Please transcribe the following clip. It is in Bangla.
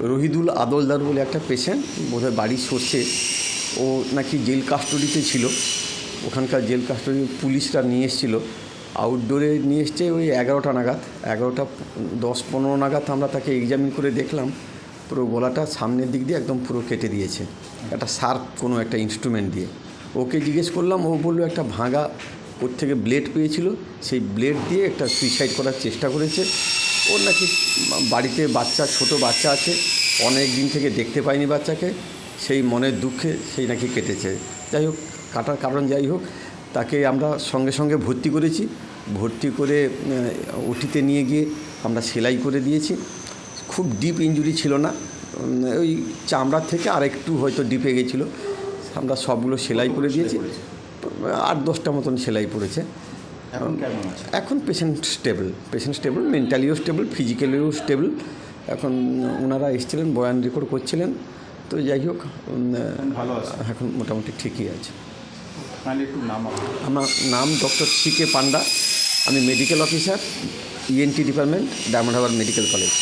রহিদুল আদলদার বলে একটা পেশেন্ট বোধহয় বাড়ি সরষে ও নাকি জেল কাস্টডিতে ছিল। ওখানকার জেল কাস্টডি পুলিশরা নিয়ে এসেছিল। আউটডোরে নিয়ে এসছে ওই এগারোটা নাগাদ। এগারোটা, দশ, পনেরো নাগাদ আমরা তাকে এক্সামিন করে দেখলাম। পুরো গলাটা সামনের দিক দিয়ে একদম পুরো কেটে দিয়েছে। একটা শার্প কোনো একটা ইনস্ট্রুমেন্ট দিয়ে। ওকে জিজ্ঞেস করলাম, ও বলল, একটা ভাঙা ওর থেকে ব্লেড পেয়েছিল। সেই ব্লেড দিয়ে একটা সুইসাইড করার চেষ্টা করেছে। ওর নাকি বাড়িতে বাচ্চা, ছোট বাচ্চা আছে। অনেক দিন থেকে দেখতে পায়নি বাচ্চাকে। সেই মনের দুঃখে সেই নাকি কেটেছে। যাই হোক, কাটার কারণ যাই হোক, তাকে আমরা সঙ্গে সঙ্গে ভর্তি করেছি। ভর্তি করে ওটিতে নিয়ে গিয়ে আমরা সেলাই করে দিয়েছি। খুব ডিপ ইঞ্জুরি ছিল না। ওই চামড়ার থেকে আর একটু হয়তো ডিপে গেছিল। আমরা সবগুলো সেলাই করে দিয়েছি। আট দশটা মতন সেলাই পড়েছে। এখন এখন পেশেন্ট স্টেবল পেশেন্ট স্টেবল মেন্টালিও স্টেবল ফিজিক্যালিও স্টেবল এখন ওনারা এসেছিলেন বয়ান রেকর্ড করছিলেন। তো যাই হোক এখন ভালো আছে? এখন মোটামুটি ঠিকই আছে। নাম আমার আমার নাম ডক্টর সি কে পান্ডা আমি medical officer ENT department Diamond Harbour medical college